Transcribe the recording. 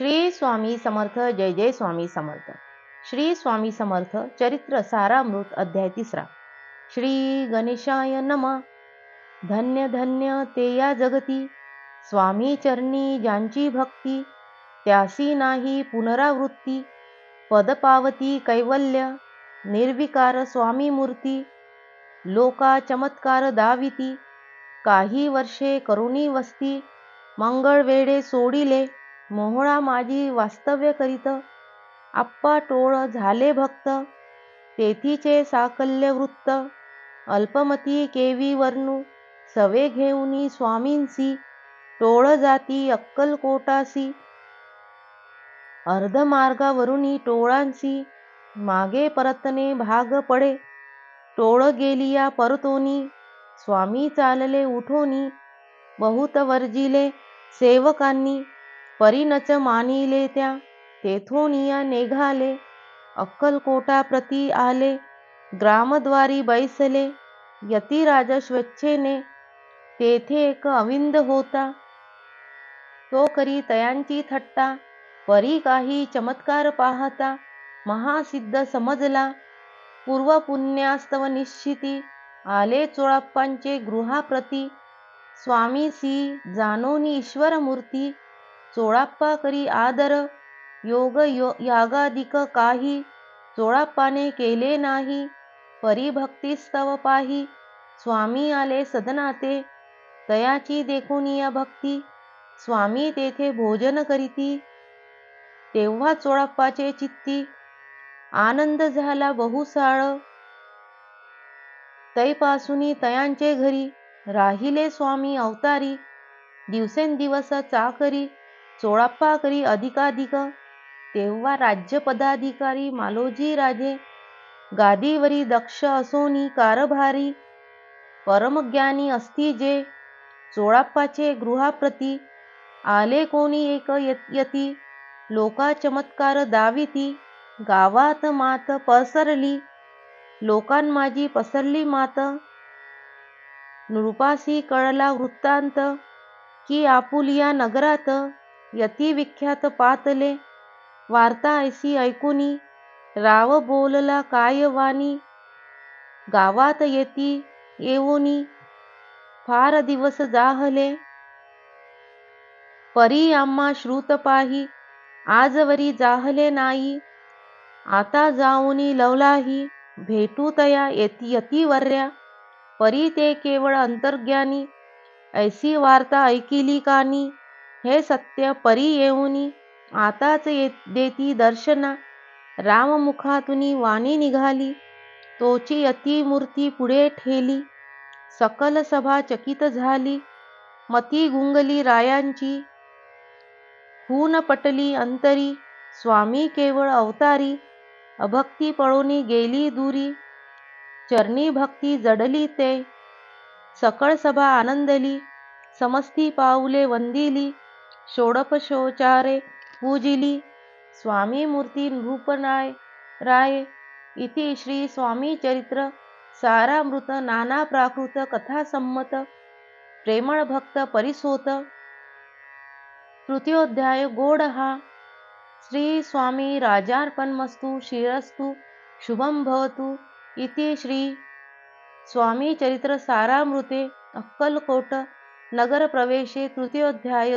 श्री स्वामी समर्थ जय जय स्वामी समर्थ. श्री स्वामी समर्थ चरित्र सारामृत अध्याय तिसरा. श्री गणेशाय नमा. धन्य धन्य ते या जगती. स्वामी चरणी ज्यांची भक्ती त्यासी नाही पुनरावृत्ती. पदपावती कैवल्य निर्विकार स्वामी मूर्ती. लोका चमत्कार दाविती. काही वर्षे करुणी वस्ती. मंगळ वेळे सोडिले. मोहळा माझी वास्तव्य करीत. आप्पा टोळ झाले भक्त. तेथीचे साकल्य वृत्त. अल्पमती केवी वर्णू सवे घेऊनी स्वामींसी. टोळ जाती अक्कलकोटासी अर्धमार्गावरुनी टोळांसी. मागे परतने भाग पडे. टोळ गेलिया परतोनी. स्वामी चालले उठोनी. बहुत वर्जिले सेवकांनी. परीनच मानिले त्या. तेथोनिया निघाले. अक्कलकोटा प्रती आले. ग्रामद्वारी बैसले. यतिराज स्वेच्छेने. तेथे एक अविंद होता. तो करी तयांची थट्टा. परी काही चमत्कार पाहता. महासिद्ध समजला. पूर्व पुण्यास्तव निश्चिती. आले चोळाप्पांचे गृहाप्रती. स्वामीसी जानोनी ईश्वर मूर्ती चोळाप्पा करी आदर योग यो यागादिक काही चोळाप्पाने केले नाही परिभक्तीस्तव पाही स्वामी आले सदनाते तयाची देखोनिया भक्ती स्वामी तेथे भोजन करीती तेव्हा चोळाप्पाचे चित्ती आनंद झाला बहुसाळ तैपासुनी तयांचे घरी राहिले स्वामी अवतारी दिवसेंदिवस चाकरी चोळाप्पा करी अधिकाधिक तेव्हा राज्यपदाधिकारी मालोजी राजे गादीवरी दक्ष असोनी कारभारी परमज्ञानी असती जे चोळाप्पाचे गृहाप्रती आले कोणी एक यती लोका चमत्कार दाविती गावात मात पसरली लोकांमाजी पसरली मात नृपासी कळला वृत्तांत की आपुलिया नगरात यतिविख्यात पातले. वार्ता ऐसी ऐकुनी राव बोलला काय वाणी? गावात येती येऊनी फार दिवस जाहले. परी आम्हा श्रुत पाही आजवरी जाहले नाही. आता जाऊनी लवलाही भेटू तया येती यतीवर्या परी ते केवळ अंतर्ज्ञानी ऐसी वार्ता ऐकिली कानी. हे सत्य परी येऊनी आताच देती दर्शना. राममुखातुनी वाणी निघाली तोची अतिमूर्ती पुढे ठेली. सकल सभा चकित झाली मती गुंगली रायांची. खून पटली अंतरी स्वामी केवळ अवतारी. अभक्ती पळोनी गेली दुरी चरणी भक्ती जडली ते. सकळ सभा आनंदली समस्ती पाऊले वंदिली. षोडशोपचारे पूजिली. स्वामीमूर्ती नृपनाय राय इति श्री स्वामीचरित्र सारामृत नाना प्राकृत कथा संमत प्रेमळ भक्त परिसोत. तृतीयोध्याय गोड हा श्री स्वामी राजार्पणमस्तु शिरस्तु शुभम भवतु इति श्री स्वामी चरित्र सारामृते अक्कलकोट नगरप्रवेशे तृतीयोध्याय